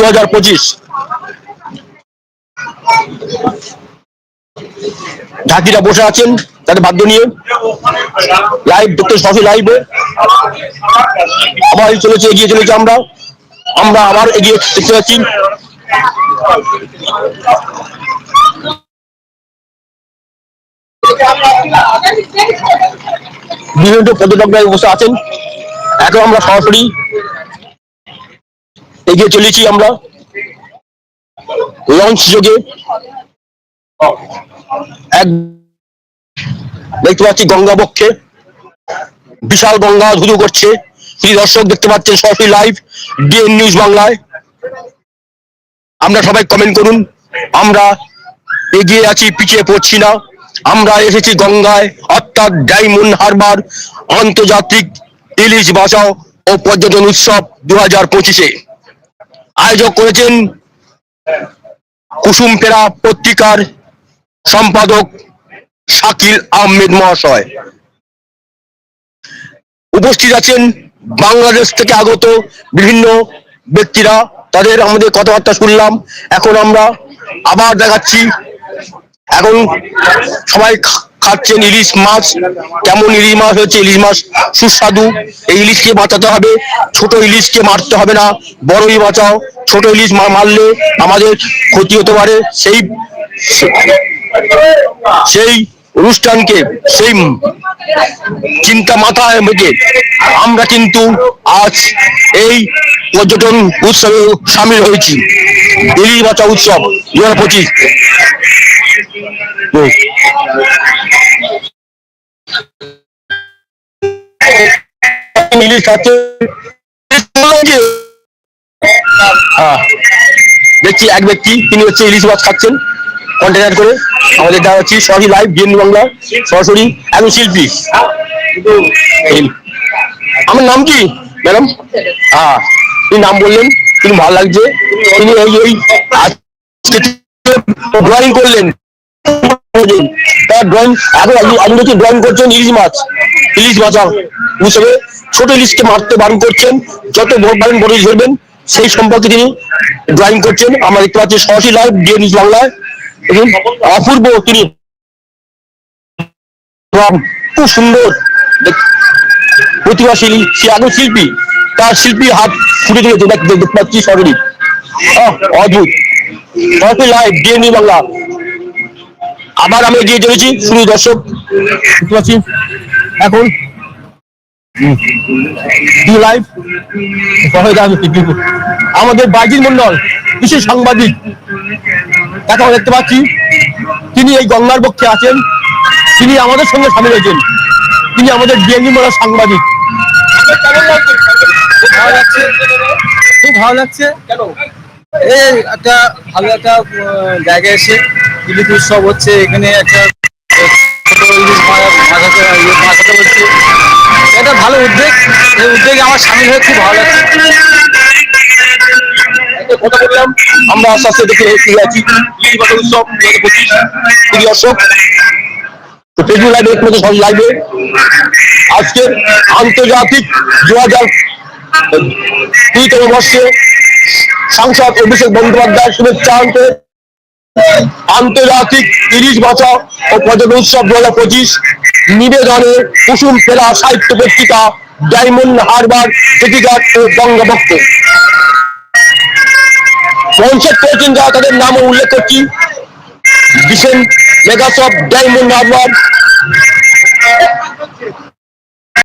দু ঝাঁকিরা বসে আছেন, তাদের বাদ্য নিয়ে। লাইভ দেখতে সরাসরি লাইভে আবার চলেছে, এগিয়ে চলেছে আমরা। আমরা আবার এগিয়ে দেখতে পাচ্ছি বিভিন্ন পর্যটকরা বসে আছেন। এখন আমরা সরাসরি এগিয়ে চলেছি আমরা। লঞ্চ যোগে। এক দেখতে পাচ্ছি গঙ্গা বক্ষে। বিশাল গঙ্গা ধুধু করছে। প্রিয় দর্শক, দেখতে পাচ্ছেন সরাসরি লাইভ ডিএন নিউজ বাংলায়। আমরা সবাই কমেন্ট করুন। আমরা এগিয়ে আছি, পিছিয়ে পড়ছি না। আমরা এসেছি গঙ্গায়। অর্থাৎ ডায়মন্ড হারবার আন্তর্জাতিক ইলিশ বাঁচাও ও পর্যটন উৎসব দু হাজার পঁচিশে। আয়োজক করেছেন কুসুম পেরা পত্রিকার সম্পাদক শাকিল আহমেদ মহাশয়। উপস্থিত আছেন বাংলাদেশ থেকে আগত বিভিন্ন ব্যক্তিরা, তাদের আমাদের কথাবার্তা শুনলাম। এখন আমরা আবার দেখাচ্ছি। এখন সবাই খাচ্ছেন ইলিশ মাছ, কেমন ইলিশ মাছ হচ্ছে? ইলিশ মাছ সুস্বাদু। এই ইলিশকে বাঁচাতে হবে। ছোট ইলিশকে মারতে হবে না। বড়ই বাঁচাও। ছোট ইলিশ মারলে আমাদের ক্ষতি হতে পারে। সেই সেই অনুষ্ঠানকে, সেই চিন্তা মাথায় রেখে আমরা কিন্তু আজ এই পর্যটন উৎসবে সামিল হয়েছি। ইলিশ বাঁচা উৎসব দু হাজার পঁচিশ। খাচ্ছে হ্যাঁ। দেখছি এক ব্যক্তি, তিনি হচ্ছে ইলিশ মাছ খাচ্ছেন কন্টেনার করে। আমাদের দেওয়া হচ্ছে সরাসরি লাইভ বিএন বাংলা, সরাসরি একজন শিল্পী। আমার নাম কি, ম্যাডাম? হ্যাঁ তিনি নাম বললেন, তিনি ভালো লাগছে। তিনি এই এই ড্রয়িং করলেন। তার ড্রয়িং এখন আপনি ড্রয়িং করছেন ইলিশ মাছ। ইলিশ মাছা হিসেবে ছোট ইলিশকে মারতে বারণ করছেন যত পারেন বড় ইলিশ ধরবেন সেই সম্পর্কে তিনি ড্রয়িং করছেন। আমরা দেখতে পাচ্ছি সরাসরি লাইভ ডিএ নিউজ বাংলায়। দেখুন অপূর্ব তিনি খুব সুন্দর প্রতিভাশীল সে আগে শিল্পী তার শিল্পী হাত ফুটে দেখ- দেখতে পাচ্ছি আহ, অদ্ভুত। সরাসরি লাইভ ডিএ নিউজ বাংলা। আবার আমি এগিয়ে চলেছি। শুরু দর্শক এখন লাইভ। আমাদের বাইজিৎ মন্ডল, বিশেষ সাংবাদিক। তাকে আমরা দেখতে পাচ্ছি। তিনি এই গঙ্গার পক্ষে আছেন। তিনি আমাদের সঙ্গে সামিল হয়েছেন। তিনি আমাদের ডিএনডি মোড়ার সাংবাদিক ভালো লাগছে খুব ভালো লাগছে। কেন? এই একটা ভালো একটা জায়গায় এসে ইলিশ উৎসব হচ্ছে, এখানে একটা এটা ভালো উদ্যোগ। এই উদ্যোগে আমার সামিল হয়ে খুব ভালো কথা বললাম, আমরা আস্তে আস্তে দেখে ফিরে আছি। উৎসব পঁচিশ তো সব আজকে আন্তর্জাতিক সাংসদ অভিষেক বন্দ্যোপাধ্যায় শুভেচ্ছা আনতে আন্তর্জাতিক তিরিশ বছর ও পর্যটন উৎসব দু হাজার পঁচিশ নিবেদনে কুসুম ফেরা সাহিত্য পত্রিকা ডায়মন্ড হারবার সিটিঘাট ও বঙ্গভক্ত। পঞ্চায়েত করেছেন যারা, তাদের নামও উল্লেখ করছি। Dissent মেগাসব diamond Harbour